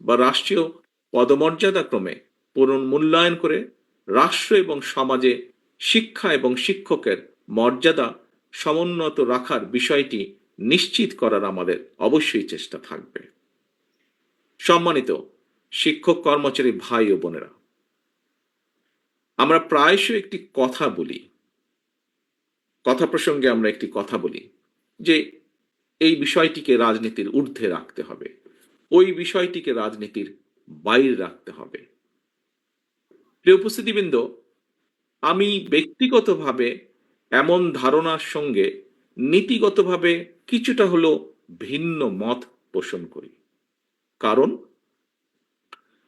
বা রাষ্ট্রীয় পদমর্যাদা ক্রমে পুনর্মূল্যায়ন করে রাষ্ট্র এবং সমাজে শিক্ষা এবং শিক্ষকের মর্যাদা সমুন্নত রাখার বিষয়টি নিশ্চিত করার আমাদের অবশ্যই চেষ্টা থাকবে। সম্মানিত শিক্ষক, কর্মচারী ভাই ও বোনেরা, আমরা প্রায়শই একটি কথা বলি, কথা প্রসঙ্গে আমরা একটি কথা বলি যে এই বিষয়টিকে রাজনীতির ঊর্ধ্বে রাখতে হবে। ওই বিষয়টিকে রাজনীতির বাইরে রাখতে হবে। প্রিয় উপস্থিতিবৃন্দ, আমি ব্যক্তিগতভাবে এমন ধারণার সঙ্গে নীতিগতভাবে কিছুটা হলো ভিন্ন মত পোষণ করি। কারণ,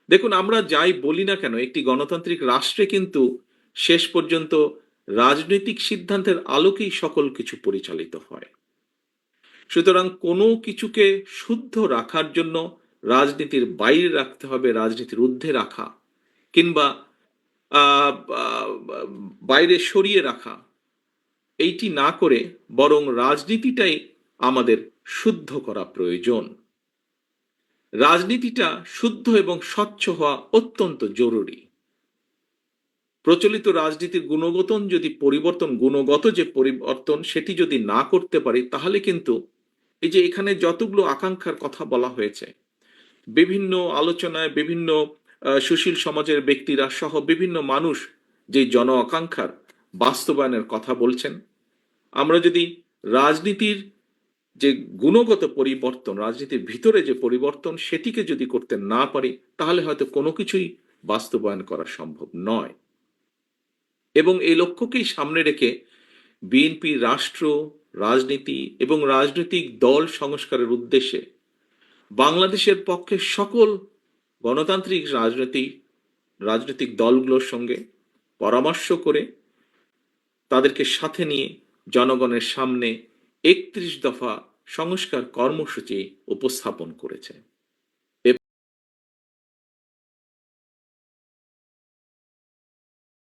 দেখুন, আমরা যাই বলি না কেন, একটি গণতান্ত্রিক রাষ্ট্রে কিন্তু শেষ পর্যন্ত রাজনৈতিক সিদ্ধান্তের আলোকেই সকল কিছু পরিচালিত হয়। সুতরাং কোনো কিছুকে শুদ্ধ রাখার জন্য রাজনীতির বাইরে রাখতে হবে, রাজনীতির ঊর্ধ্বে রাখা কিংবা বাইরে সরিয়ে রাখা। এইটি না করে বরং রাজনীতিটাই আমাদের শুদ্ধ করা প্রয়োজন। রাজনীতিটা শুদ্ধ এবং স্বচ্ছ হওয়া অত্যন্ত জরুরি। প্রচলিত রাজনীতির গুণগত যদি পরিবর্তন, গুণগত যে পরিবর্তন সেটি যদি না করতে পারি, তাহলে কিন্তু এই যে এখানে যতগুলো আকাঙ্ক্ষার কথা বলা হয়েছে, বিভিন্ন আলোচনায় বিভিন্ন সুশীল সমাজের ব্যক্তিরা সহ বিভিন্ন মানুষ যে জন আকাঙ্ক্ষার বাস্তবায়নের কথা বলছেন, আমরা যদি রাজনীতির যে গুণগত পরিবর্তন, রাজনীতির ভিতরে যে পরিবর্তন সেটিকে যদি করতে না পারি, তাহলে হয়তো কোনো কিছুই বাস্তবায়ন করা সম্ভব নয়। এবং এই লক্ষ্যকেই সামনে রেখে বিএনপি, রাষ্ট্র রাজনীতি এবং রাজনৈতিক দল সংস্কারের উদ্দেশ্যে বাংলাদেশের পক্ষে সকল গণতান্ত্রিক রাজনৈতিক রাজনৈতিক দলগুলোর সঙ্গে পরামর্শ করে তাদেরকে সাথে নিয়ে জনগণের সামনে একত্রিশ দফা সংস্কার কর্মসূচি উপস্থাপন করেছে।